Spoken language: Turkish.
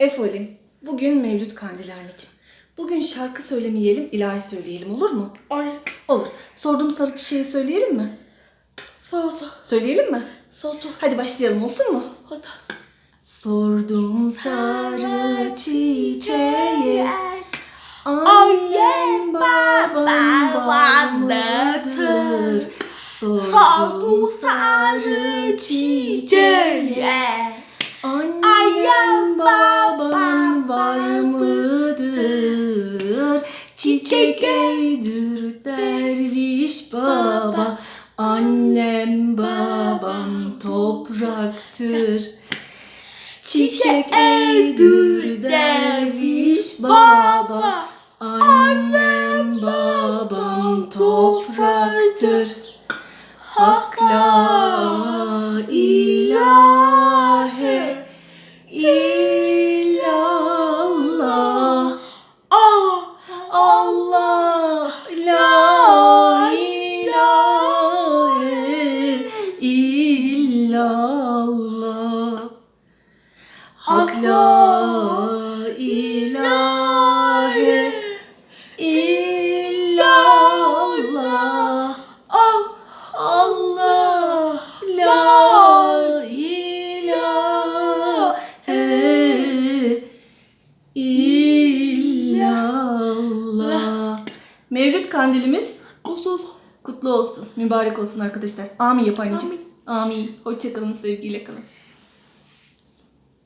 Efolim, bugün Mevlüt Kandili anneciğim. Bugün şarkı söylemeyelim, ilahi söyleyelim olur mu? Ay. Olur. Sorduğum sarı çiçeği söyleyelim mi? Soğudu. Söyleyelim mi? Soğudu. Hadi başlayalım olsun mu? Hadi. Sordum sarı çiçeğe Annem, babam babam var vardır. Sordum sarı Çiçek eydür derviş baba Annem babam topraktır. Çiçek eydür derviş baba Annem babam topraktır. Hak la Hak la ilahe illallah Allah la ilahe illallah. Mevlüt kandilimiz Kusur. kutlu olsun. Mübarek olsun arkadaşlar. Amin yap anneciğim. Amin. Hoşçakalın sevgiyle kalın.